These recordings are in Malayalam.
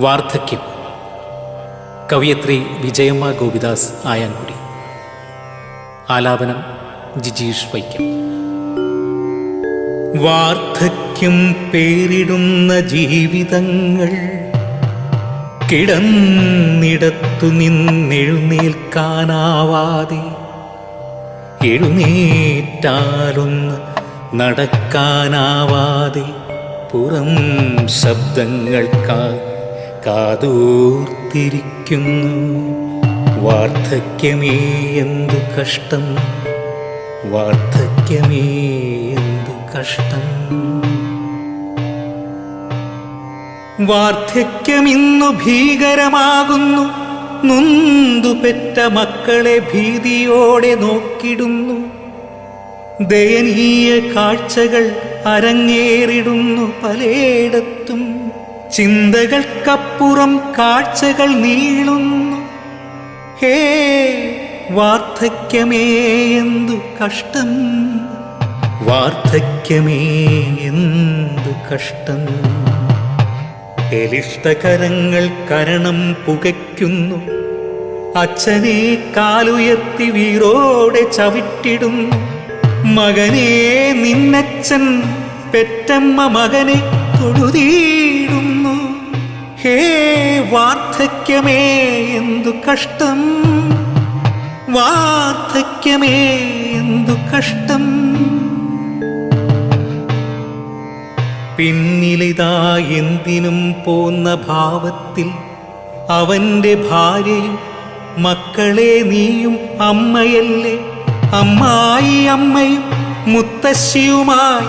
വാർദ്ധക്യം. കവിയത്രി വിജയമ്മ ഗോപിദാസ് ആയാൻകുടി. ആലാപനം ജിജീഷ് വൈക്കം. വാർദ്ധക്യം പേരിടുന്ന ജീവിതങ്ങൾ കിടന്നിടത്തു നിന്നെഴുന്നേൽക്കാനാവാതെ എഴുന്നേറ്റാലൊന്ന് നടക്കാനാവാതെ പുറം ശബ്ദങ്ങൾക്കായി കാതോർത്തിരിക്കുന്നു. വാർദ്ധക്യമേ എന്തു കഷ്ടം? വാർദ്ധക്യമേ എന്തു കഷ്ടം? വാർദ്ധക്യമിന്നു ഭീകരമാകുന്നു. നൊന്തു പെറ്റ മക്കളെ ഭീതിയോടെ നോക്കിടുന്നു. ദയനീയ കാഴ്ചകൾ അരങ്ങേറിടുന്നു പലയിടത്തും. ചിന്തകൾക്കപ്പുറം കാഴ്ചകൾ നീളുന്നു. ഹേ വാർദ്ധക്യമേ എന്തു കഷ്ടം. വാർദ്ധക്യമേ എന്തു കഷ്ടം. ബലിഷ്ടകരങ്ങൾ കരണം പുകയ്ക്കുന്നു. അച്ഛനെ കാലുയർത്തി വീറോടെ ചവിട്ടിടുന്നു. മകനെ നിന്നച്ഛൻ പെറ്റമ്മ മകനെ തൊഴുതിയിടുന്നു ഹേ വാർദ്ധക്യമേ എന്തു കഷ്ടം? വാർദ്ധക്യമേ എന്തു കഷ്ടം? പിന്നിലിതാ എന്തിനും പോന്ന ഭാവത്തിൽ അവന്റെ ഭാര്യയും മക്കളെ നീയും അമ്മയല്ലേ? അമ്മായി അമ്മയും മുത്തശ്ശിയുമായി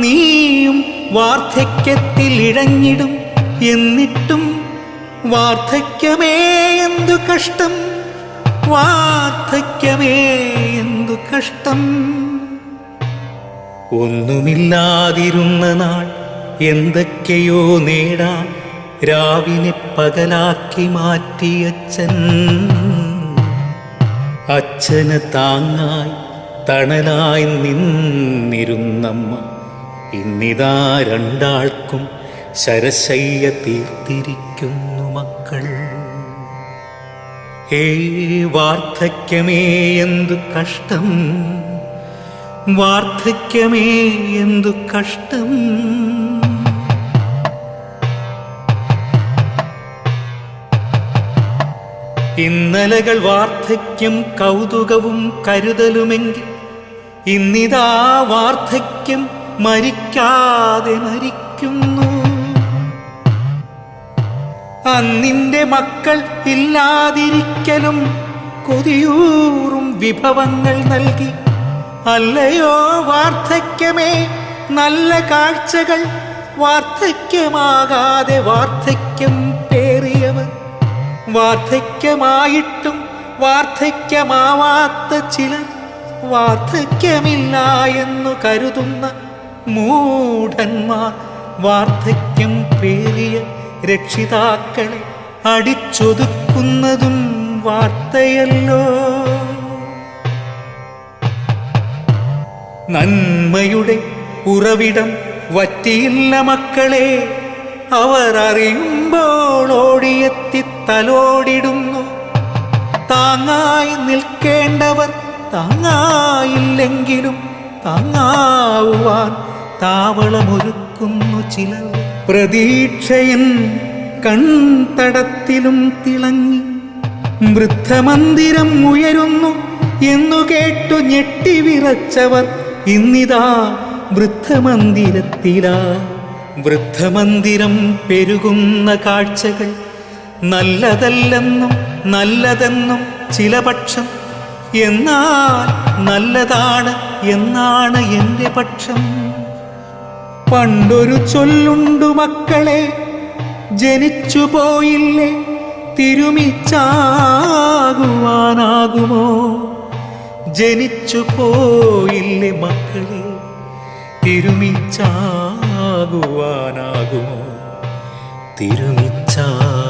നീയും വാർദ്ധക്യത്തിൽ ഇഴഞ്ഞിടും. എന്നിട്ടും വാർദ്ധക്യമേ എന്തു കഷ്ടം? വാർദ്ധക്യമേ എന്തു കഷ്ടം? ഒന്നുമില്ലാതിരുന്ന നാൾ എന്തൊക്കെയോ നേടാൻ രാവിനെ പകലാക്കി മാറ്റിയച്ഛൻ അച്ഛന് താങ്ങായി തണലായി നിന്നിരുന്നമ്മ. ഇന്നിതാ രണ്ടാൾക്കും ശരശയ്യ തീർത്തിരിക്കുന്നു മക്കൾ. ഏ വാർദ്ധക്യമേ എന്തു കഷ്ടം. വാർദ്ധക്യമേ എന്തു കഷ്ടം. ഇന്നലകൾ വാർദ്ധക്യം കൗതുകവും കരുതലുമെങ്കിൽ ഇന്നിതാ വാർദ്ധക്യം മരിക്കാതെ മരിക്കുന്നു അന്നിന്റെ മക്കൾ ഇല്ലാതിരിക്കലും കൊതിയൂറും വിഭവങ്ങൾ നൽകി. അല്ലയോ വാർദ്ധക്യമേ നല്ല കാഴ്ചകൾ വാർദ്ധക്യമാകാതെ വാർദ്ധക്യം പേറിയവർ. വാർദ്ധക്യമായിട്ടും വാർദ്ധക്യമാവാത്ത ചിലർ വാർദ്ധക്യമില്ല എന്നു കരുതുന്ന മൂഢന്മാർ വാർദ്ധക്യം പേറിയ രക്ഷിതാക്കളെ അടിച്ചൊതുക്കുന്നതും വാർത്തയല്ലോ. നന്മയുടെ ഉറവിടം വറ്റിയില്ല മക്കളെ. അവർ അറിയുമ്പോൾ ഓടിയെത്തി തലോടിടുന്നു. താങ്ങായി നിൽക്കേണ്ടവർ താങ്ങായില്ലെങ്കിലും താങ്ങാവുവാൻ താവളമൊരുക്കുന്നു ചിലർ. പ്രതീക്ഷയൻ കൺതടത്തിലും തിളങ്ങി വൃദ്ധമന്ദിരം ഉയരുന്നു എന്നു കേട്ടു ഞെട്ടി വിറച്ചവർ ഇന്നിതാ വൃദ്ധമന്ദിരത്തിലാ. വൃദ്ധമന്ദിരം പെരുകുന്ന കാഴ്ചകൾ നല്ലതല്ലെന്നും നല്ലതെന്നും ചില പക്ഷം എന്നാൽ നല്ലതാണ് എന്നാണ് എന്റെ പക്ഷം. പണ്ടൊരു ചൊല്ലുണ്ടു മക്കളെ. ജനിച്ചു പോയില്ലേ തിരുമിച്ചാകുവാനാകുമോ? ജനിച്ചു പോയില്ലേ മക്കളെ തിരുമിച്ചാകുവാനാകുമോ? തിരുമിച്ചാകുവാനാകുമോ